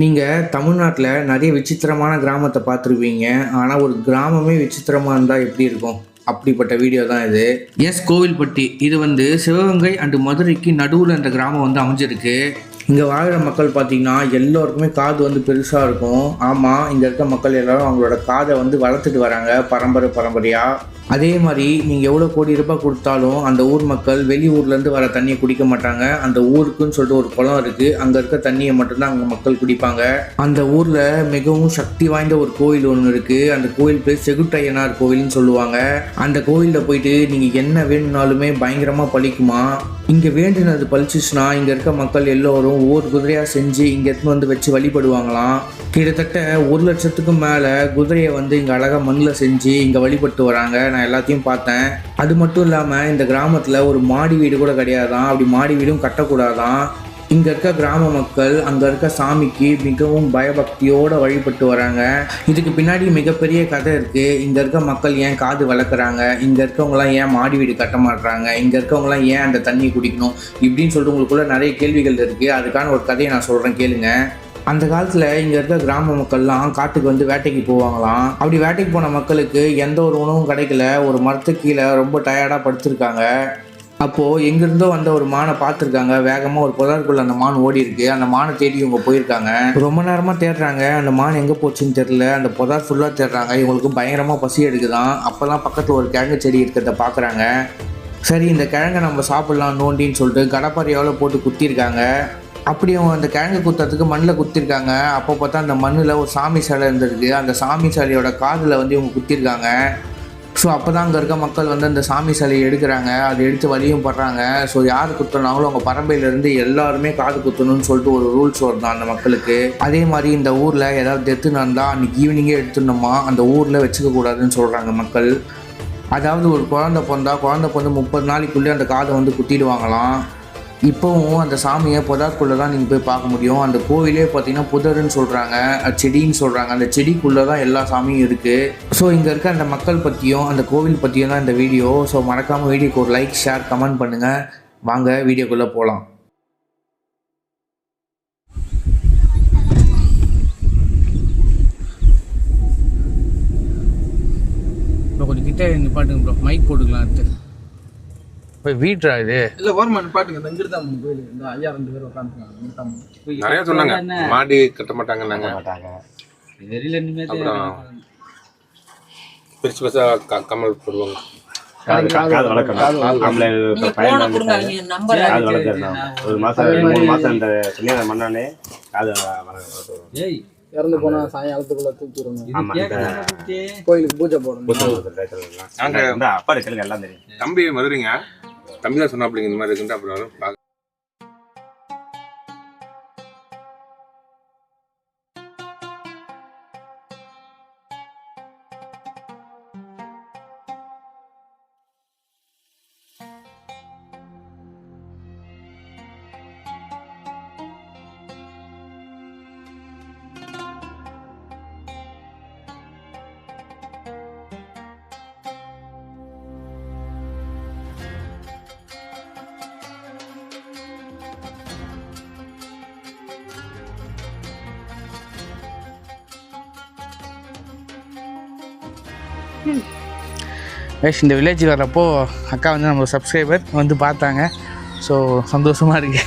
நீங்கள் தமிழ்நாட்டில் நிறைய விசித்திரமான கிராமத்தை பார்த்துருப்பீங்க. ஆனால் ஒரு கிராமமே விசித்திரமாக இருந்தால் எப்படி இருக்கும்? அப்படிப்பட்ட வீடியோ தான் இது. எஸ் கோவில்பட்டி இது வந்து சிவகங்கை அண்டு மதுரைக்கு நடுவில் இந்த கிராமம் வந்து அமைஞ்சிருக்கு. இங்கே வாழ்கிற மக்கள் பார்த்தீங்கன்னா எல்லோருக்குமே காது வந்து பெருசாக இருக்கும். ஆமாம் இங்கே இருக்க மக்கள் எல்லோரும் அவங்களோட காதை வந்து வளர்த்துட்டு வராங்க. பரம்பரை பரம்பரையாக அதே மாதிரி நீங்கள் எவ்வளோ கோடி ரூபாய் கொடுத்தாலும் அந்த ஊர் மக்கள் வெளி ஊர்லேருந்து வர தண்ணியை குடிக்க மாட்டாங்க. அந்த ஊருக்குன்னு சொல்லிட்டு ஒரு குளம் இருக்குது அங்கே இருக்க தண்ணியை மட்டும்தான் அங்கே மக்கள் குடிப்பாங்க. அந்த ஊரில் மிகவும் சக்தி வாய்ந்த ஒரு கோயில் ஒன்று இருக்குது அந்த கோயில் பேர் செகுட்டையனார் கோயில்னு சொல்லுவாங்க. அந்த கோயிலில் போயிட்டு நீங்கள் என்ன வேணும்னாலுமே பயங்கரமாக பழிக்குமா? இங்கே வேண்டினது பழிச்சிச்சுன்னா இங்கே இருக்க மக்கள் எல்லோரும் ஒவ்வொரு குதிரையாக செஞ்சு இங்கே எடுத்துன்னு வந்து வச்சு வழிபடுவாங்களாம். கிட்டத்தட்ட ஒரு லட்சத்துக்கும் மேலே குதிரையை வந்து இங்கே அழகாக மண்ணில் செஞ்சு இங்கே வழிபட்டு வராங்க. நான் எல்லாத்தையும் பார்த்தேன். அது மட்டும் இல்லாமல் இந்த கிராமத்தில் ஒரு மாடி வீடு கூட கிடையாதான் அப்படி மாடி வீடும் கட்டக்கூடாதான் இங்கே இருக்க கிராம மக்கள் அங்கே இருக்க சாமிக்கு மிகவும் பயபக்தியோடு வழிபட்டு வராங்க. இதுக்கு பின்னாடி மிகப்பெரிய கதை இருக்குது இங்கே இருக்க மக்கள் ஏன் காது வளர்க்குறாங்க? இங்கே இருக்கவங்களாம் ஏன் மாடி வீடு கட்ட மாட்டுறாங்க இங்கே இருக்கவங்களாம் ஏன் அந்த தண்ணியை குடிக்கணும்? இப்படின்னு சொல்லிட்டு உங்களுக்குள்ள நிறைய கேள்விகள் இருக்குது அதுக்கான ஒரு கதையை நான் சொல்கிறேன் கேளுங்க. அந்த காலத்தில் இங்கே இருக்க கிராம மக்கள்லாம் காட்டுக்கு வந்து வேட்டைக்கு போவாங்களாம். அப்படி வேட்டைக்கு போன மக்களுக்கு எந்த ஒரு உணவும் கிடைக்கல. ஒரு மரத்துக்கு கீழே ரொம்ப டயர்டாக படுத்திருக்காங்க. அப்போது எங்கேருந்தோ வந்த ஒரு மானை பார்த்துருக்காங்க. வேகமாக ஒரு புதருக்குள்ள அந்த மான் ஓடி இருக்கு. அந்த மானை தேடி இவங்க போயிருக்காங்க. ரொம்ப நேரமாக தேடுறாங்க. அந்த மான் எங்கே போச்சுன்னு தெரில அந்த புதார் ஃபுல்லாக தேடுறாங்க. இவங்களுக்கு பயங்கரமாக பசி எடுக்குதான். அப்போல்லாம் பக்கத்தில் ஒரு கிழங்கு செடி இருக்கிறத பார்க்குறாங்க சரி இந்த கிழங்கை நம்ம சாப்பிட்லாம் நோண்டின்னு சொல்லிட்டு கடப்பாரியாவில் போட்டு குத்திருக்காங்க. அப்படி அவங்க அந்த கிழங்கு குத்துறதுக்கு மண்ணில் குத்திருக்காங்க. அப்போ பார்த்தா அந்த மண்ணில் ஒரு சாமி சிலை இருந்திருக்கு. அந்த சாமி சிலையோட காதில் வந்து இவங்க குத்திருக்காங்க. ஸோ அப்போ தான் அங்கே இருக்க மக்கள் வந்து அந்த சாமி சிலையை எடுக்கிறாங்க. அதை எடுத்து வழியும் படுறாங்க. ஸோ யார் குத்துனாங்களோ அவங்க பரம்பையிலேருந்து எல்லாருமே காது குத்தணும்னு சொல்லிட்டு ஒரு ரூல்ஸ் வருதான் அந்த மக்களுக்கு. அதே மாதிரி இந்த ஊரில் ஏதாவது டெத்து நடந்தால் அன்றைக்கி ஈவினிங்கே எடுத்துடணுமா? அந்த ஊரில் வச்சுக்கக்கூடாதுன்னு சொல்கிறாங்க மக்கள். அதாவது ஒரு குழந்தை பிறந்தா குழந்தை பிறந்து முப்பது நாளைக்குள்ளே அந்த காதை வந்து குத்திடுவாங்களாம். இப்போவும் அந்த சாமியை புதற்குள்ளே தான் நீங்கள் போய் பார்க்க முடியும். அந்த கோவிலே பார்த்தீங்கன்னா புதருன்னு சொல்கிறாங்க செடின்னு சொல்கிறாங்க அந்த செடிக்குள்ளே தான் எல்லா சாமியும் இருக்குது ஸோ இங்கே இருக்க அந்த மக்கள் பற்றியும் அந்த கோவில் பற்றியும் தான் இந்த வீடியோ. ஸோ மறக்காமல் வீடியோக்கு ஒரு லைக் ஷேர் கமெண்ட் பண்ணுங்கள் வாங்க வீடியோக்குள்ளே போகலாம் கொஞ்சம் கிட்ட நிப்பாட்டுங்க ப்ரோ மைக் போட்டுக்கலாம் அடுத்து. இப்போ வீட்ரா இது. இல்ல ஓரமான பாட்டுங்க. இந்த தான் கோயில் இந்த ஐயா ரெண்டு பேரும் உட்காந்துருக்காங்க. நிறைய சொன்னாங்க. மாடி கட்ட மாட்டாங்கன்னாங்க. வெளியில இனிமே அப்புறம் பெருசு பெருசா க- கமல் போடுவாங்க. காது வளர்க்கணும் ஒரு மாசம் மூணு மாசம் இந்த கல்யாண மண்ணானே காது வளர்க்கணும் ஏய் இறந்து போனா சாயங்காலத்துக்குள்ள தூக்கி விடணும் இது ஆமா, கேட்கலாம் குட்டி. கோயிலுக்கு பூஜை போடணும். அப்பா கேளுங்க எல்லாம் தெரியும். தம்பி மதுரைங்க தம்பி தான் சொன்னாப்பிள்ளைங்க இந்த மாதிரி இருக்குன்ட்டு அப்புறம் வேஷ் இந்த வில்லேஜ் வர்றப்போ அக்கா வந்து நம்ம சப்ஸ்கிரைபர் வந்து பார்த்தாங்க. ஸோ சந்தோஷமாக இருக்கு.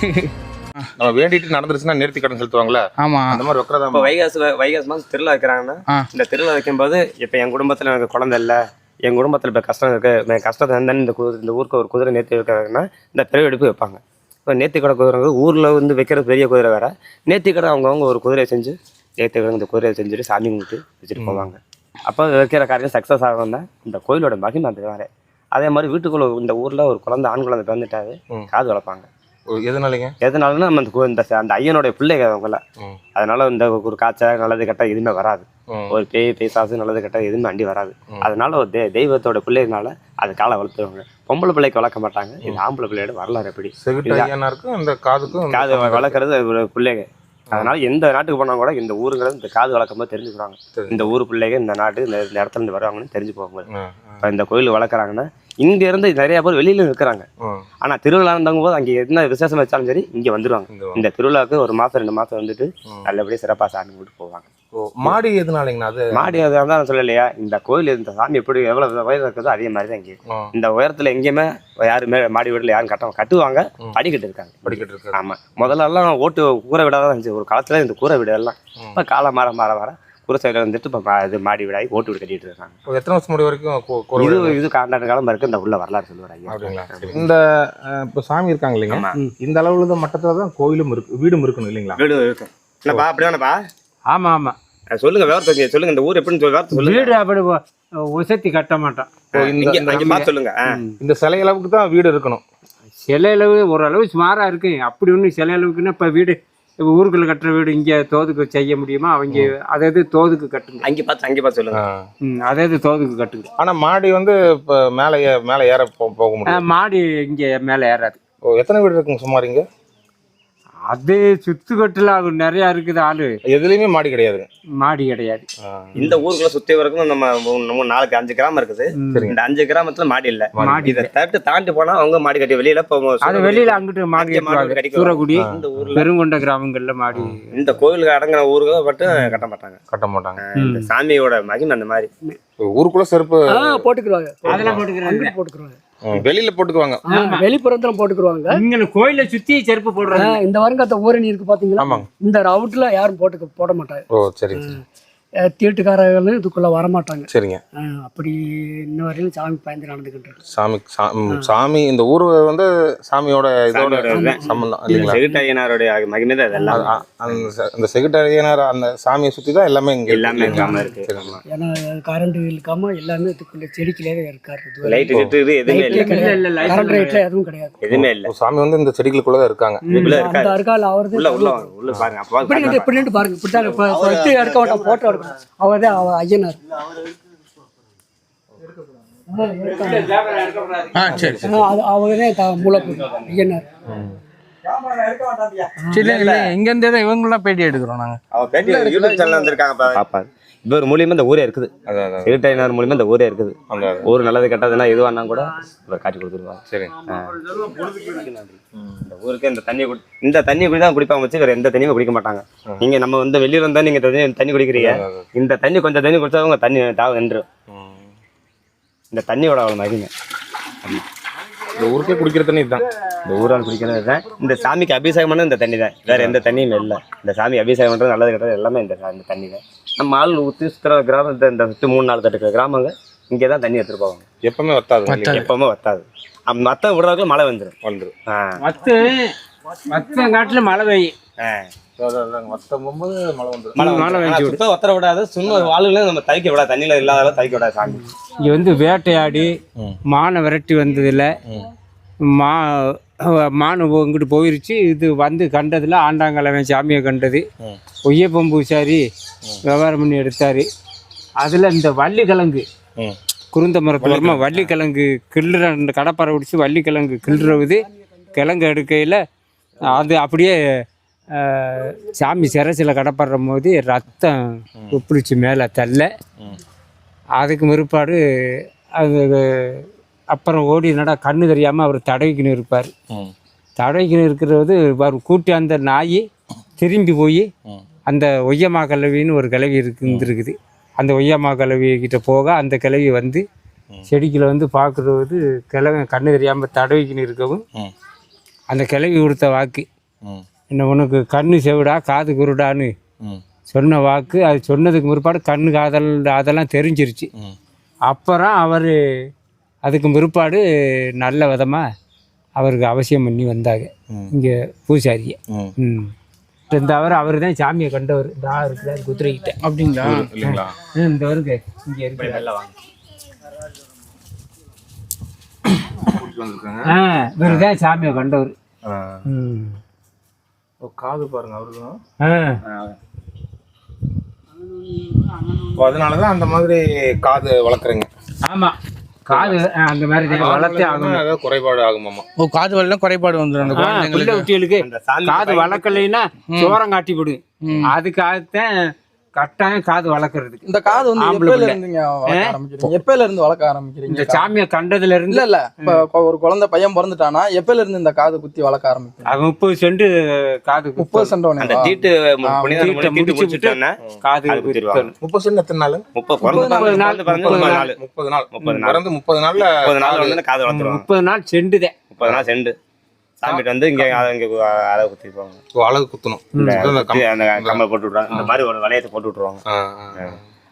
நம்ம வேண்டிட்டு நடந்துருச்சுன்னா நேர்த்தி கடன் செலுத்துவாங்களா? ஆமாம் அந்த மாதிரி உட்காரதான் இப்போ வைகாசி வைகாசி மாதம் திருவிழா வைக்கிறாங்கன்னா. இந்த திருவிழா வைக்கும்போது இப்போ என் குடும்பத்தில் எனக்கு குழந்தை இல்லை. என் குடும்பத்தில் இப்போ கஷ்டம் இருக்கு. என் கஷ்டத்தை இருந்தாலும் இந்த குதிரை இந்த ஊருக்கு ஒரு குதிரை நேர்த்தி வைக்கிறாங்கன்னா இந்த பிறகு எடுப்பு வைப்பாங்க. இப்போ நேர்த்தி கடை குதிரைங்க ஊரில் வந்து வைக்கிற பெரிய குதிரை வேற. நேர்த்தி கடை அவங்கவுங்க ஒரு குதிரையை செஞ்சு நேர்த்தி கடை இந்த குதிரையை செஞ்சுட்டு சாமி கும்பிட்டு வச்சுட்டு போவாங்க. அப்போ வைக்கிற காரியம் சக்ஸஸ் ஆகும் தான் இந்த கோயிலோட மகிமை அந்த வேற. அதே மாதிரி வீட்டுக்குள்ள இந்த ஊரில் ஒரு குழந்தை ஆண் குழந்தை பிறந்துட்டாவே. காது வளர்ப்பாங்க. எதனாலங்க? எதனாலன்னா நம்ம அந்த இந்த அந்த ஐயனுடைய பிள்ளைங்க அவங்களாம் ம். அதனால இந்த ஒரு காய்ச்சல் நல்லது கெட்ட எதுவுமே வராது. ஒரு பேய் பேசாசு நல்லது கெட்ட எதுவுமே அண்டி வராது. அதனால ஒரு தெ- தெய்வத்தோட பிள்ளைனால அது காலை வளர்த்துவாங்க. பொம்பளை பிள்ளைக்கு வளர்க்க மாட்டாங்க. இது ஆம்பளை பிள்ளையோட வரலாறு எப்படி? இந்த காதுக்கும் காது வளர்க்கறது பிள்ளைங்க. அதனால எந்த நாட்டுக்கு போனா கூட இந்த ஊருங்கிறது இந்த காது வளர்க்கும் போது தெரிஞ்சுக்கிறாங்க. இந்த ஊர் பிள்ளைங்க இந்த நாட்டு இந்த இடத்துல இருந்து வருவாங்கன்னு தெரிஞ்சு ம். இப்போ இந்த கோயில் வளர்க்குறாங்கன்னா இங்க இருந்து நிறைய பேர் வெளியில இருக்கிறாங்க. ஆனா திருவிழா இருந்தவங்க போது அங்க என்ன விசேஷம் வச்சாலும் சரி இங்க வந்துருவாங்க. இந்த திருவிழாவுக்கு ஒரு மாசம் ரெண்டு மாசம் வந்துட்டு நல்லபடியா சிறப்பா சாமி கும்பிட்டு போவாங்க மாடி எதுனாலங்கண்ணா அது? மாடி அதான் நான் சொல்லலையா? இந்த கோயில் இந்த சாமி எப்படி எவ்வளவு உயரம் இருக்குதோ அதே மாதிரி தான் இங்கே. இந்த உயரத்துல எங்கேயுமே யாருமே மாடி வீடுல யாரும் கட்ட கட்டுவாங்க படிக்கட்டு இருக்காங்க. படிக்கட்டு இருக்கு ஆமா. முதல்ல எல்லாம் ஓட்டு கூரை வீடாக தான் இருந்துச்சு. ஒரு காலத்துல இந்த கூரை வீடு எல்லாம் இப்ப காலம் மாற மாற மாற கூரை சைடுல வந்துட்டு இப்ப இது மாடி வீடாகி ஓட்டு வீடு கட்டிட்டு இருக்காங்க. எத்தனை வருஷம் முடி வரைக்கும் இது இது காண்டாண்டு காலம் இருக்கு இந்த உள்ள வரலாறு சொல்லுவார் ஐயா. இந்த இப்போ சாமி இருக்காங்க இல்லைங்க. இந்த அளவுல தான் மட்டத்துல தான் கோயிலும் இருக்கு வீடும் இருக்கணும் இல்லைங்களா? வீடு இருக்கும் என்னப்பா அப்படிதானப்பா? ஆமா ஆமா. அஹ் சொல்லுங்க விவரத்தை சொல்லுங்க இந்த ஊர் எப்படின்னு சொல்லி விவரத்தை சொல்லுங்க. வீடு அப்படி உசத்தி கட்ட மாட்டோம். சொல்லுங்க. இந்த சிலை அளவுக்கு தான் வீடு இருக்கணும். சில அளவு ஓரளவு சுமாரா இருக்கு. அப்படி ஒன்றும் சில அளவுக்குன்னா இப்ப வீடு இப்ப ஊருக்குள்ள கட்டுற வீடு இங்க தோதுக்கு செய்ய முடியுமா? அவங்க அதாவது தோதுக்கு கட்டுங்க. அங்கே பார்த்து அங்கே பார்த்து சொல்லுங்க. ம், அதாவது தோதுக்கு கட்டுங்க. ஆனா மாடி வந்து இப்போ மேலே மேலே ஏற போ- போக முடியும் மாடி இங்க மேல ஏறாது. ஓ, எத்தனை வீடு இருக்குங்க சுமார் இங்க? அது சுத்துக்கட்டுல அது நிறைய இருக்குது ஆளு. எதுலயுமே மாடி கிடையாதுங்க மாடி கிடையாது. இந்த ஊருக்குள்ள சுத்தி வரைக்கும் நம்ம நம்ம நாளைக்கு அஞ்சு கிராமம் இருக்குது. இந்த அஞ்சு கிராமத்துல மாடி இல்ல. மாடி இதை தவிர்த்து தாண்டி போனா அவங்க மாடி கட்டி வெளியில இப்போ அது வெளியில அங்கிட்டு மாடி மாடி. சூரக்குடி இந்த ஊர்ல. பெருங்கொண்ட கிராமங்கள்ல மாடி. இந்த கோயிலுக்கு அடங்கின ஊருக்கு மட்டும் கட்ட மாட்டாங்க. கட்ட மாட்டாங்க. இந்த சாமியோட மகிமை அந்த மாதிரி. ஊருக்குள்ள செருப்பு ஆ போட்டுக்குருவாங்க. அதெல்லாம் போட்டுக்கிறாங்க ம், வெளியில போட்டுக்குவாங்க. வெளிப்புறத்துல போட்டுக்குருவாங்க. இங்க கோயில சுத்தி செருப்பு போடுறாங்க. இந்த வருங்கத்த ஊரணி இருக்கு பாத்தீங்களா? இந்த ரவுட்ல யாரும் போட்டுக்க போட மாட்டாங்க. ஓ சரி சரி. அஹ், தீட்டுக்காரர்களும் இதுக்குள்ள வர மாட்டாங்க சரிங்க அப்படி இன்ன வரையிலும் சாமி பயந்து நடந்துகிட்டு இருக்கு சாமி சாமி இந்த ஊர் வந்து சாமியோட இதோட. சம்பந்தம் இல்லைங்களா? செகுட்டையனாருடைய மகிமை தான் இதெல்லாம் அந்த அந்த செக்ரட்டரியனார் அந்த சாமியை சுத்தி தான் எல்லாமே இங்க. எல்லாமே கிராமம் இருக்கு. ஏன்னா கரண்ட் இழுக்காம எல்லாமே இதுக்குள்ள செடிக்கிலே இருக்காரு இது லைட் இது எதுவுமே இல்லை. கரண்ட் லைட்ல எதுவும் கிடையாது. எதுவுமே இல்லை. சாமி வந்து இந்த செடிகளுக்குள்ள தான் இருக்காங்க அருகால் அவரது உள்ள பாருங்க அப்பா இப்படி நின்று இப்படி நின்று பாருங்க. இப்படி தான் எடுக்க வேண்டாம் போட்டோ எடுக்கணும் அவர்தான் அவ ஐயனார் ஆ சரி சரி. அது அவரே ஐயனார் இங்க இருந்தே தான் இவங்களாம் பேட்டி எடுக்கிறோம் நாங்க. இவர் மூலியமா இந்த ஊரே இருக்குது. செகுட்டையனார் மூலியமா இந்த ஊரே இருக்குது. ஊர் நல்லது கெட்டதுன்னா எதுவானா கூட இவர் காட்டி கொடுத்துருவாங்க சரி. இந்த ஊருக்கு இந்த தண்ணி குடி இந்த தண்ணி குடி தான் குடிப்பாங்க வச்சு வேற எந்த தண்ணியுமே குடிக்க மாட்டாங்க. நீங்க நம்ம வந்து வெளியில இருந்தா நீங்க தண்ணி குடிக்கிறீங்க. இந்த தண்ணி கொஞ்சம் தண்ணி குடிச்சா உங்க தண்ணி தாக நின்று. இந்த தண்ணியோட அவ்வளவு மகிமை. இந்த ஊருக்கே குடிக்கிற தண்ணி இதுதான். இந்த ஊரால் குடிக்கிறது தான் இந்த சாமிக்கு அபிஷேகம் பண்ணது இந்த தண்ணி தான் வேற எந்த தண்ணியும் இல்லை. இந்த சாமி அபிஷேகம் பண்றது நல்லது கெட்டது எல்லாமே இந்த தண்ணி தான் நம்ம ஆள் ஊற்றி சுற்றுற கிராமத்தை இந்த சுற்றி மூணு நாலு தட்டு கிராமங்க. இங்கே தான் தண்ணி எடுத்துட்டு போவாங்க. எப்பவுமே வத்தாது? எப்பவுமே வத்தாது. மத்த விடுறதுக்குள்ள மழை வந்துடும் வந்துரும். ஆ. மத்து மத்த காட்டுல மழை பெய்யும். ஆ. அதான், அதான், வத்தும் போகும்போது மழை வந்துரும். மழை மழை பெஞ்சு சுத்தம் ஒத்தர விடாது. சும்மா வாழ்களை நம்ம தவிக்க விடாது. தண்ணியில இல்லாத தவிக்க விடாது சாமி. இங்க வந்து வேட்டையாடி. மானை விரட்டி வந்ததுல ம். மானு இங்கிட்டு போயிருச்சு. இது வந்து கண்டதுல ஆண்டாங்கலவன் சாமியை கண்டது. ம். ஒய்யப்பம் பூசாரி விவகாரம் பண்ணி எடுத்தாரு. அதுல இந்த வள்ளிக்கிழங்கு. குருந்த மரத்து வரமா வள்ளிக்கிழங்கு. கிள்ளுற அந்த கடப்பாறை பிடிச்சி வள்ளிக்கிழங்கு கிள்ளுறது. கிழங்கு எடுக்கையில் அது அப்படியே சாமி சிரசில் கடப்படுற போது ரத்தம் உப்பிடிச்சு மேலே தள்ள. அதுக்கு பிற்பாடு அது அப்புறம் ஓடி நட கண்ணு தெரியாமல் அவர் தடவிக்கின்னு இருப்பார். தடவிக்கின்னு இருக்கிறது அவர் கூட்டி அந்த நாய் திரும்பி போய். அந்த ஒய்யமா கிழவின்னு ஒரு கிழவி இருக்கு இருந்திருக்குது அந்த ஒய்யமா கிட்ட போக அந்த கிழவி வந்து செடிக்குள்ள வந்து பார்க்குறது கிழவன் கண்ணு தெரியாமல் தடவிக்கின்னு இருக்கவும். அந்த கிழவி கொடுத்த வாக்கு. என்ன உனக்கு கண்ணு செவிடா காது குருடான்னு. சொன்ன வாக்கு அது சொன்னதுக்கு பிற்பாடு கண்ணு காதல் அதெல்லாம் தெரிஞ்சிருச்சு. அப்புறம் அவர் அதுக்கு பிற்பாடு நல்ல விதமாக அவருக்கு அவசியம் பண்ணி வந்தாங்க. இங்கே பூசாரியை. ம். இந்த அவர் அவர் தான் சாமியை கண்டவர். தா இருக்கிறார் குதிரைக்கிட்ட அப்படிங்களா? இல்லைங்களா? இந்த வருங்க. இங்கே இருக்கு. வந்திருக்காங்க. ஆ இவர் தான் சாமியை கண்டவர். ஆ. ம். ஓ, காது பாருங்க அவருக்கும். ஆ. ஓ, அதனாலதான் அந்த மாதிரி காது வளர்க்குறீங்க. ஆமாம் காது அந்த மாதிரி வளர்த்தே ஆகணும் குறைபாடு ஆகுமாமா? ஓ காது வலிலாம் குறைபாடு வந்துடும் குட்டிகளுக்கு காது வளர்க்கலைன்னா சோரம் காட்டி விடும் அதுக்காகத்தான் கட்டாயம் காது வளர்க்கறதுக்கு. இந்த காது வந்து எப்பல. இருந்துங்க ஆரம்பிக்கிறீங்க எப்பல இருந்து வளர்க்க இந்த ஆரம்பிக்கிறீங்க சாமியை கண்டதுல இருந்து இல்ல இல்ல. இப்ப ஒரு குழந்தை பையன் பிறந்துட்டானா எப்பல இருந்து இந்த காது குத்தி வளர்க்க ஆரம்பிக்கிறீங்க அவன் முப்பது சென்ட் காது முப்பது. சென்ட் அந்த உடனே தீட்டு ஆ, புனித தீட்டை தீட்டு முடிச்சு முடிச்சுட்டோன்னா காது அது. முப்பது சென்ட் எத்தனை நாள்? முப்பது நாள், முப்பது நாள். நாள். முப்பது நாள். பிறந்து முப்பது நாள்ல முப்பது நாள் வந்து காது வளர்த்துருவாங்க. முப்பது நாள் செண்டுதே. முப்பது நாள் செண்டு. சாமிட்டு வந்து இங்க அதை இங்க அதை குத்திருப்பாங்க ஓ, அழகு குத்தணும். அந்த கம்பல் போட்டு விட்ருவாங்க இந்த மாதிரி ஒரு வளையத்தை போட்டு விட்ருவாங்க.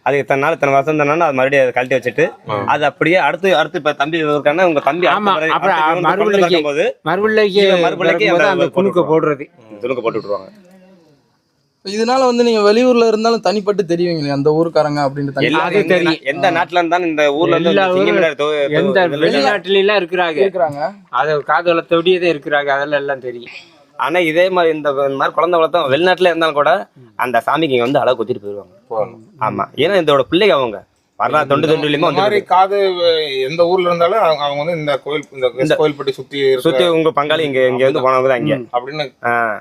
அது இத்தனை நாள் இத்தனை வருஷம் தானே அது மறுபடியும் அதை கழட்டி வச்சுட்டு அது அப்படியே அடுத்து அடுத்து இப்ப தம்பி இருக்காங்கன்னா உங்க தம்பி மறுபடியும் மறுபிள்ளைக்கு பிறக்கும்போது அந்த போட்டு போடுறது. துணுக்க போட்டு விட்ருவாங்க இதனால வந்து நீங்க வெளியூர்ல இருந்தாலும் தனிப்பட்டு தெரியுங்களே அந்த ஊருக்காரங்க அப்படின்னு எந்த- தெரியும். எந்த நாட்டுல இருந்தாலும் இந்த ஊர்ல இருந்து எந்த வெளிநாட்டுல எல்லாம் இருக்கிறாங்க. இருக்கிறாங்க. அத காது வளர்த்தபடியே தான் இருக்கிறாங்க. அதெல்லாம் எல்லாம் தெரியும். ஆனா இதே மாதிரி இந்த மாதிரி குழந்தை வளர்த்தோம் வெளிநாட்டுல இருந்தாலும் கூட அந்த சாமிக்கு இங்க வந்து அழகு குத்திட்டு போயிருவாங்க. ஆமா. ஏன்னா இதோட பிள்ளைங்க அவங்க. வரலாறு தொண்டு தொண்டுலயுமே இந்த மாதிரி வந்து காது எந்த ஊர்ல இருந்தாலும் அவங்க அவங்க வந்து இந்த கோயில் இந்த கோயில்பட்டி சுத்தி சுத்தி உங்க பங்காளி இங்க இங்க வந்து போனவங்க தான் இங்க. அப்படின்னு.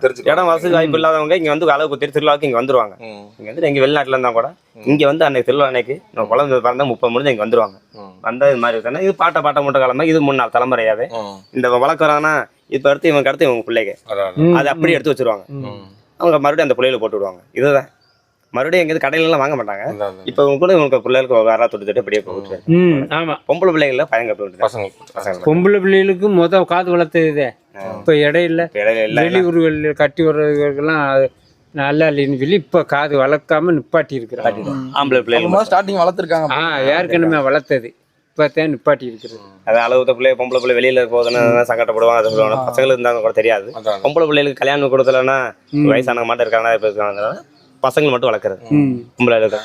தெரிஞ்சுக்கலாம். இடம் வசதி வாய்ப்பு இல்லாதவங்க இங்க வந்து அளவு குத்தி திருவிழாவுக்கு இங்க வந்துருவாங்க. இங்க வந்து எங்க வெளிநாட்டுல இருந்தா கூட இங்க வந்து அன்னைக்கு திருவிழா அன்னைக்கு நம்ம குழந்தை பிறந்தா முப்பது முடிஞ்சு இங்க வந்துருவாங்க. வந்தா இது மாதிரி இது பாட்ட பாட்ட மூட்டை காலமா இது மூணு நாள் தலைமுறையாவே. இந்த வளர்க்குறாங்கன்னா இப்ப அடுத்து இவங்க அடுத்து இவங்க பிள்ளைங்க. அதான். அதை அப்படியே எடுத்து வச்சிருவாங்க. அவங்க மறுபடியும் அந்த பிள்ளைகளை போட்டு விடுவாங்க. இதுதான். மறுபடியும் கடையில எல்லாம் வாங்க மாட்டாங்க. இப்ப கூட இவங்க பிள்ளைகளுக்கு வேற தொட்டு தொட்டு அப்படியே போட்டு ம் ஆமா. பொம்பளை பிள்ளைங்கள பையங்க பசங்க பொம்பளை பிள்ளைகளுக்கு முத காது வளர்த்ததே இப்ப இடையில இப்ப இடையில எல்லாம் வெளியூர்களில் கட்டி வர்றதுக்கெல்லாம் நல்லா இல்லைன்னு சொல்லி இப்ப காது வளர்க்காம நிப்பாட்டி இருக்கிறாங்க ஆம்பளை பிள்ளைங்க ஸ்டார்டிங் வளர்த்துருக்காங்க. ஆ ஏற்கனவே வளர்த்தது. இப்பதான் நிப்பாட்டி இருக்கிறது அது அளவுத்த பிள்ளை பொம்பளை பிள்ளை வெளியில போதுன்னு சங்கடப்படுவாங்க அதை சொல்லுவாங்க. பசங்களுக்கு இருந்தாங்க கூட தெரியாது. பொம்பளை பிள்ளைகளுக்கு கல்யாணம் கொடுத்தலன்னா வயசானவங்க மட்டும் இருக்காங்க இப்ப இருக்காங்க பசங்க மட்டும் வளர்க்குறது. ம். பொம்பளை இருக்கா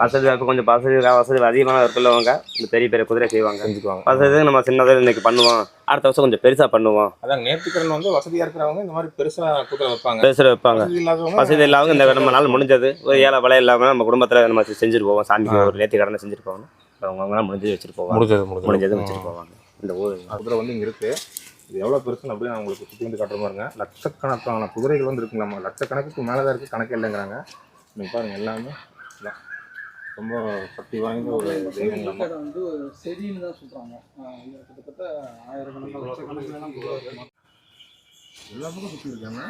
வசதி வாய்ப்பு கொஞ்சம் வசதி வசதி அதிகமான இருக்குள்ளவங்க இந்த பெரிய பெரிய குதிரை செய்வாங்க. செஞ்சுக்குவாங்க. வசதி நம்ம சின்னதாக இன்னைக்கு பண்ணுவோம். அடுத்த வருஷம் கொஞ்சம் பெருசா பண்ணுவோம். அதான் நேர்த்திக்கடன் வந்து வசதியா இருக்கிறவங்க இந்த மாதிரி பெருசா குதிரை வைப்பாங்க. பெருசா வைப்பாங்க. வசதி இல்லாதவங்க இந்த நம்ம நாள் முடிஞ்சது. ஒரு ஏழை விலை இல்லாமல் நம்ம குடும்பத்தில் நம்ம செஞ்சுட்டு போவோம் சாமிக்கு ஒரு நேர்த்தி கடனை செஞ்சுட்டு போவோம் அவங்கவுங்க முடிஞ்சது வச்சுட்டு போவாங்க முடிஞ்சது முடிஞ்சது. முடிஞ்சது வச்சுட்டு போவாங்க இந்த ஊர். குதிரை வந்து இங்க இருக்கு. இது எவ்வளவு பெருசுன்னு அப்படியே நான் உங்களுக்கு சுத்தி வந்து காட்டுற பாருங்க லட்சக்கணக்கான குதிரைகள் வந்து இருக்குங்க நம்ம. லட்சக்கணக்குக்கு மேலதான் இருக்கு கணக்கு இல்லைங்கிறாங்க. நீங்க பாருங்க எல்லாமே. ரொம்ப சக்தி வாய்ந்த ஒரு தெய்வம் நம்ம. வந்து செடின்னு தான் சொல்றாங்க. கிட்டத்தட்ட ஆயிரக்கணக்கான எல்லா பக்கம் சுத்தி இருக்காங்க.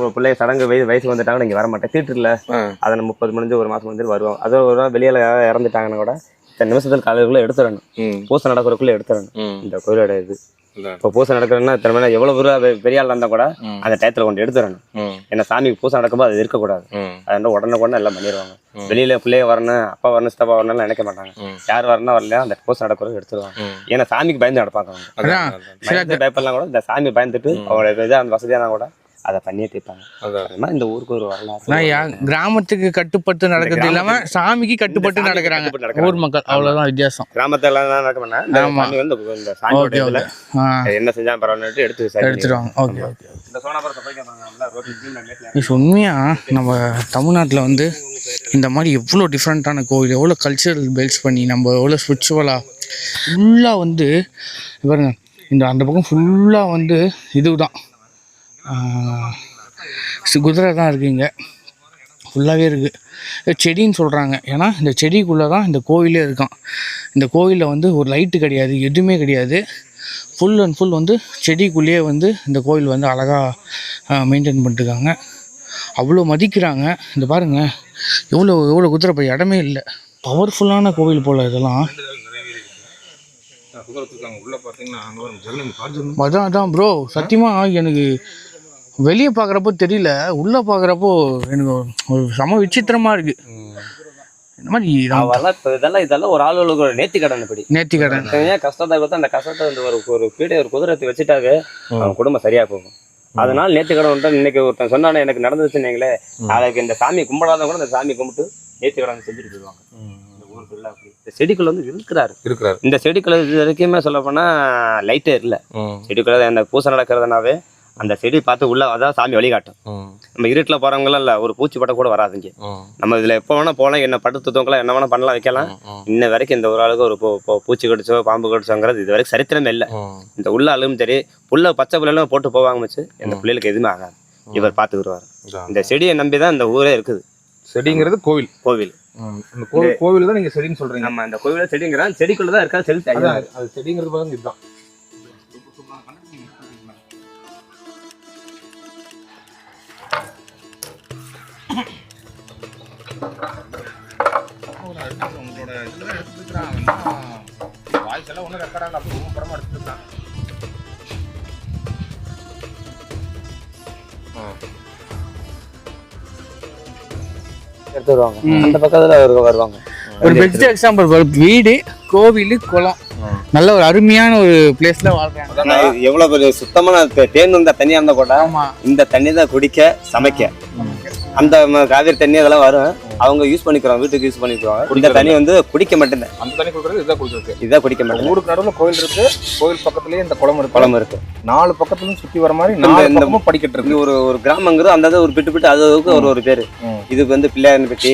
ஒரு பிள்ளை சடங்கு வயசு வயசு வந்துட்டாங்கன்னா இங்கே வர மாட்டேன். தீட்டு இல்லை அதை நம்ம முப்பது முடிஞ்சு ஒரு மாதம் முடிஞ்சு வருவோம் அது ஒரு வெளியில இறந்துட்டாங்கன்னா கூட நிமிஷத்தில் காலையிலுக்குள்ள எடுத்துடணும். பூசை நடக்கிறதுக்குள்ள எடுத்துடணும். இந்த கோயிலோட இது. இப்போ பூசை நடக்கிறதுன்னா திறமையான எவ்வளோ தூரம் பெரிய ஆள் இருந்தால் கூட. அந்த டயத்தில் கொண்டு எடுத்துடணும் ம். ஏன்னா சாமிக்கு பூசை நடக்கும்போது அது இருக்கக்கூடாது. அதனால உடனே உடனே எல்லாம் பண்ணிடுவாங்க. வெளியில பிள்ளைய வரணும் அப்பா வரணும் சித்தப்பா வரணும்னு நினைக்க மாட்டாங்க. யார் வரணும் வரலையா அந்த பூசை நடக்கிறது எடுத்துருவாங்க. ஏன்னா சாமிக்கு பயந்து நடப்பாங்க பயப்படலாம் கூட இந்த சாமி பயந்துட்டு அவங்களோட இதாக அந்த வசதியான கூட அதை பண்ணியே தீர்ப்பாங்க. அதான். அதனால இந்த ஊருக்கு ஒரு வரலாறு. கிராமத்துக்கு கட்டுப்பட்டு நடக்கிறது இல்லாம சாமிக்கு கட்டுப்பட்டு நடக்கிறாங்க. ஊர் மக்கள் அவ்வளவுதான் வித்தியாசம். கிராமத்துல நடக்க என்ன செஞ்சா பரவாயில்ல எடுத்து எடுத்துருவாங்க ஓகே ஓகே இது உண்மையா? நம்ம தமிழ்நாட்டில் வந்து இந்த மாதிரி எவ்வளோ டிஃப்ரெண்ட்டான கோவில் எவ்வளோ கல்ச்சரல் பேல்ஸ் பண்ணி நம்ம எவ்வளோ ஸ்பிரிச்சுவலாக ஃபுல்லாக வந்து பாருங்க இந்த அந்த பக்கம் ஃபுல்லாக வந்து இதுதான். குதிரை தான் இருக்குங்க. ஃபுல்லாகவே இருக்குது செடின்னு சொல்கிறாங்க ஏன்னா இந்த செடிக்குள்ளே தான் இந்த கோவிலே இருக்கான். இந்த கோவிலில் வந்து ஒரு லைட்டு கிடையாது எதுவுமே கிடையாது. ஃபுல் அண்ட் ஃபுல் வந்து செடிக்குள்ளேயே வந்து இந்த கோவில் வந்து அழகாக மெயின்டைன் பண்ணிட்டுருக்காங்க அவ்வளோ மதிக்கிறாங்க. இந்த பாருங்க எவ்வளோ எவ்வளோ குதிரை போய் இடமே இல்லை. பவர்ஃபுல்லான கோவில் போல் இதெல்லாம். அதான் அதான் ப்ரோ சத்தியமாக எனக்கு வெளியே பார்க்குறப்போ தெரியல உள்ளே பார்க்குறப்போ எனக்கு ஒரு செம விசித்திரமாக இருக்குது இந்த மாதிரி இதெல்லாம் இதெல்லாம் ஒரு ஆளுகளுக்கு ஒரு நேர்த்தி கடன் இப்படி. நேர்த்தி கடன். ஏன் கஷ்டத்தை கொடுத்து அந்த கஷ்டத்தை வந்து ஒரு ஒரு பீடை ஒரு குதிரத்தை வச்சுட்டாவே அவன் குடும்பம் சரியா போகும். அதனால நேர்த்தி கடன் இன்னைக்கு ஒருத்தன் சொன்னானே எனக்கு நடந்துச்சுன்னு வைங்களேன், நாளைக்கு இந்த சாமி கும்பிடாதவங்க கூட இந்த சாமி கும்பிட்டு நேர்த்தி கடன் செஞ்சுட்டு போயிடுவாங்க. இந்த செடிக்குள்ள வந்து இருக்கிறாரு. இருக்கிறாரு. இந்த செடிக்குள்ள இது வரைக்குமே சொல்ல போனா லைட்டே இல்லை. செடிக்குள்ள அந்த பூசை நடக்கிறதுனாவே அந்த செடி பார்த்து உள்ள அதான் சாமி வழிகாட்டும். நம்ம இருட்டில் போகிறவங்களாம் இல்லை ஒரு பூச்சி பட்டம் கூட வராதுங்க நம்ம இதில் எப்போ வேணால் போகலாம் என்ன படுத்து தூங்கலாம் என்ன வேணால் பண்ணலாம் வைக்கலாம். இன்ன வரைக்கும் இந்த ஒரு ஆளுக்கு ஒரு பூச்சி கடிச்சோ பாம்பு கடிச்சோங்கிறது இது வரைக்கும் சரித்திரமே இல்லை. இந்த உள்ள ஆளும் சரி புல்ல பச்சை புல்லாம் போட்டு போவாங்க மச்சு. இந்த பிள்ளைகளுக்கு எதுவுமே ஆகாது. இவர் பார்த்துக்கிடுவார் இந்த செடியை நம்பி தான் இந்த ஊரே இருக்குது. செடிங்கிறது கோவில். கோவில். அந்த கோவில் கோவில் தான் நீங்க செடின்னு சொல்றீங்க. நம்ம இந்த கோவில செடிங்கிறோம் செடிக்குள்ள தான் இருக்கா செடி அது செடிங்கிறது பாருங்க இதுதான் உங்களோட இதுல எடுத்துக்கிறான். வாய்ஸ் எல்லாம் ஒன்றும் ரெக்கார்ட் ஆகல. அப்படி ரொம்ப படமா எடுத்துருக்கான் எடுத்து வருவாங்க. அந்த பக்கத்துல அவருக்கு வருவாங்க. ஒரு பெஸ்ட் எக்ஸாம்பிள் வீடு கோவில் குளம். நல்ல ஒரு அருமையான ஒரு பிளேஸ்ல வாழ்றாங்க. எவ்வளவு பெரிய சுத்தமான தேன் வந்த தண்ணியா இருந்தா கூட ஆமா. இந்த தண்ணி தான் குடிக்க சமைக்க. அந்த காவேரி தண்ணி அதெல்லாம் வரும். அவங்க யூஸ் பண்ணிக்கிறோம் வீட்டுக்கு யூஸ் பண்ணிக்குவாங்க இந்த தண்ணி வந்து குடிக்க மாட்டேன் அந்த தண்ணி கொடுக்குறது இதுதான் கொடுத்துருக்கு இதான் குடிக்க மாட்டேன் ஊருக்கு நடுவில் கோயில் இருக்கு. கோயில் பக்கத்துலயே இந்த குளம் இருக்கு. குளம் இருக்கு. நாலு பக்கத்துலயும் சுத்தி வர மாதிரி நாலு இந்த- படிக்கட்டு இருக்கு. ஒரு ஒரு கிராமங்கிறது அந்த ஒரு பிட்டு பிட்டு அது அதுக்கு ஒரு ஒரு பேரு. இதுக்கு வந்து பிள்ளையார் பெட்டி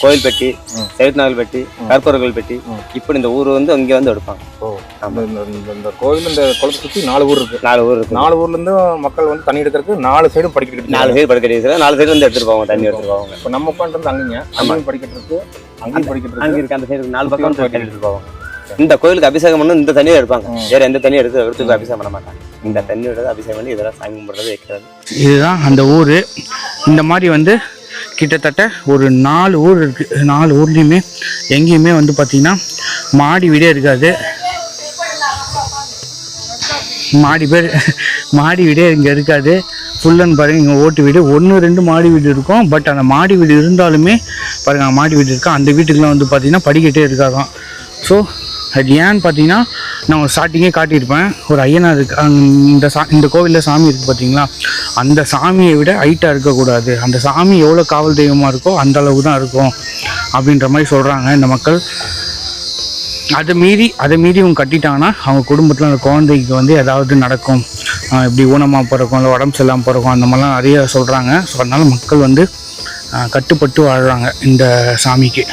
கோயில் பெட்டி சேட்நாள் பெட்டி கற்பூரங்கள் பெட்டி. இப்படி இந்த ஊர் வந்து இங்க வந்து எடுப்பாங்க. இந்த- கோயில் இந்த குளத்தை சுத்தி நாலு ஊர் இருக்கு. நாலு ஊர் இருக்கு. நாலு ஊர்ல இருந்து மக்கள் வந்து தண்ணி எடுக்கிறதுக்கு நாலு சைடும் படிக்கட்டு நாலு படுக்கடி இருக்கிற நாலு பேர் வந்து எடுத்துட்டு போவாங்க தண்ணி எடுத்துட்டு போவாங்க. இப்ப நம்ம உட்காந்து அங்கீங்க அங்கேயும் படிக்கட்டு இருக்கு அங்கேயும் படிக்கட்டு அங்க இருக்கு அந்த சைடு நாலு பக்கம் எடுத்துட்டு போவாங்க இந்த கோயிலுக்கு அபிஷேகம் பண்ணி இந்த தண்ணியை எடுப்பாங்க வேற எந்த தண்ணியும் எடுத்து எடுத்து அபிஷேகம் பண்ண மாட்டாங்க. இந்த தண்ணியோட அபிஷேகம் பண்ணி இதெல்லாம் சாமி கும்பிடுறது வைக்கிறது. இதுதான் அந்த ஊர். இந்த மாதிரி வந்து கிட்டத்தட்ட ஒரு நாலு ஊர் இருக்குது நாலு ஊர்லேயுமே எங்கேயுமே வந்து பார்த்திங்கன்னா மாடி வீடே இருக்காது. மாடி பேர் மாடி வீடே இங்கே இருக்காது. ஃபுல் அண்ட் பாருங்கள் இங்கே ஓட்டு வீடு. ஒன்று ரெண்டு மாடி வீடு இருக்கும். பட் அந்த மாடி வீடு இருந்தாலுமே பாருங்கள் மாடி வீடு இருக்கா? அந்த வீட்டுக்குலாம் வந்து பார்த்திங்கன்னா படிக்கட்டே இருக்காதான். ஸோ அது ஏன்னு பார்த்தீங்கன்னா நான் ஸ்டார்டிங்கே காட்டியிருப்பேன். ஒரு ஐயனார் இருக்கு இந்த சா இந்த கோவிலில் சாமி இருக்குது பார்த்தீங்களா அந்த சாமியை விட ஹைட்டாக இருக்கக்கூடாது. அந்த சாமி எவ்வளோ காவல் தெய்வமாக இருக்கோ அந்த அளவு தான் இருக்கும். அப்படின்ற மாதிரி சொல்கிறாங்க இந்த மக்கள். அதை மீறி அதை மீறி அவங்க கட்டிட்டாங்கன்னா அவங்க குடும்பத்தில் அந்த குழந்தைக்கு வந்து ஏதாவது நடக்கும். இப்படி ஊனமாக பிறக்கும் இல்லை உடம்பு சரியில்லாமல் பிறக்கும் அந்த மாதிரிலாம் நிறைய சொல்கிறாங்க ஸோ அதனால் மக்கள் வந்து கட்டுப்பட்டு வாழ்கிறாங்க இந்த சாமிக்கு.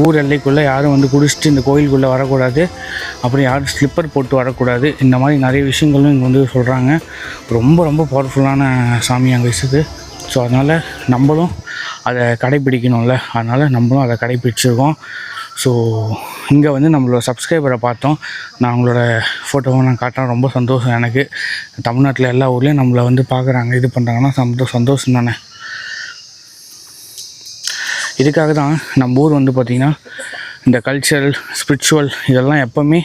ஊர் எல்லைக்குள்ளே யாரும் வந்து குடிச்சிட்டு இந்த கோயிலுக்குள்ளே வரக்கூடாது. அப்புறம் யாரும் ஸ்லிப்பர் போட்டு வரக்கூடாது. இந்த மாதிரி நிறைய விஷயங்களும் இங்கே வந்து சொல்கிறாங்க ரொம்ப ரொம்ப பவர்ஃபுல்லான சாமி அங்கே இருக்குது. ஸோ அதனால் நம்மளும் அதை கடைப்பிடிக்கணும்ல அதனால் நம்மளும் அதை கடைப்பிடிச்சிருக்கோம் ஸோ இங்கே வந்து நம்மளோட சப்ஸ்கிரைபரை பார்த்தோம். நான் அவங்களோட ஃபோட்டோவை நான் காட்டுறேன் ரொம்ப சந்தோஷம் எனக்கு. தமிழ்நாட்டில் எல்லா ஊர்லேயும் நம்மளை வந்து பார்க்குறாங்க இது பண்ணுறாங்கன்னா சந்தோ சந்தோஷம் தானே. இதுக்காக தான் நம்ம ஊர் வந்து பார்த்திங்கன்னா இந்த கல்ச்சரல் ஸ்பிரிச்சுவல் இதெல்லாம் எப்போவுமே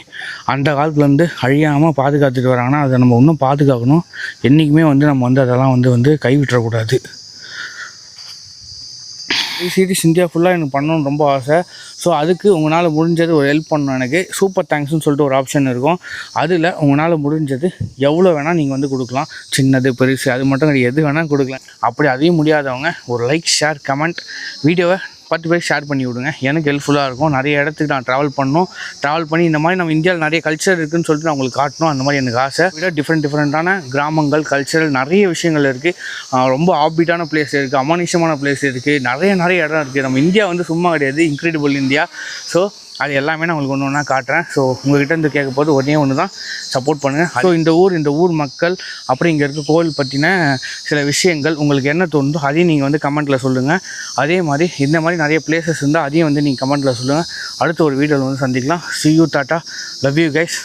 அந்த காலத்துலேருந்து அழியாமல் பாதுகாத்துட்டு வராங்கன்னா அதை நம்ம இன்னும் பாதுகாக்கணும். என்றைக்குமே வந்து நம்ம வந்து அதெல்லாம் வந்து வந்து கைவிட்டுறக்கூடாது. சீரிஸ் இந்தியா ஃபுல்லாக எனக்கு பண்ணணும்னு ரொம்ப ஆசை. ஸோ அதுக்கு உங்களால் முடிஞ்சது ஒரு ஹெல்ப் பண்ணணும் எனக்கு. சூப்பர் தேங்க்ஸ்னு சொல்லிட்டு ஒரு ஆப்ஷன் இருக்கும். அதில் உங்களால் முடிஞ்சது எவ்வளோ வேணால் நீங்கள் வந்து கொடுக்கலாம். சின்னது பெருசு அது மட்டும் கிடையாது. எது வேணால் கொடுக்கலாம். அப்படி அதையும் முடியாதவங்க ஒரு லைக் ஷேர் கமெண்ட் வீடியோவை பத்து பேர் ஷேர் பண்ணி விடுங்க. எனக்கு ஹெல்ப்ஃபுல்லாக இருக்கும். நிறைய இடத்துக்கு நான் ட்ராவல் பண்ணணும். ட்ராவல் பண்ணி இந்த மாதிரி நம்ம இந்தியாவில் நிறைய கல்ச்சர் இருக்குன்னு சொல்லிட்டு நான் உங்களுக்கு காட்டணும். அந்த மாதிரி எனக்கு ஆசை. விட டிஃப்ரெண்ட் டிஃப்ரெண்ட்டான கிராமங்கள் கல்ச்சரல் நிறைய விஷயங்கள் இருக்குது ரொம்ப ஆப்பிட்டான பிளேஸ் இருக்குது அமானுஷமான பிளேஸ் இருக்குது நிறைய நிறைய இடம் இருக்குது நம்ம இந்தியா வந்து சும்மா கிடையாது. Incredible India. ஸோ அது எல்லாமே நான் உங்களுக்கு ஒன்று ஒன்றா காட்டுறேன். ஸோ உங்ககிட்ட இருந்து கேட்க போது ஒன்றே ஒன்று தான் சப்போர்ட் பண்ணுங்கள் ஸோ இந்த ஊர் இந்த ஊர் மக்கள் அப்புறம் இங்கே இருக்க கோவில் பற்றின சில விஷயங்கள் உங்களுக்கு என்ன தோணுதோ அதையும் நீங்கள் வந்து கமெண்ட்டில் சொல்லுங்கள் அதே மாதிரி இந்த மாதிரி நிறைய பிளேசஸ் இருந்தால் அதையும் வந்து நீங்கள் கமெண்ட்டில் சொல்லுங்கள் அடுத்த ஒரு வீடியோவில் வந்து சந்திக்கலாம். See you tata love you guys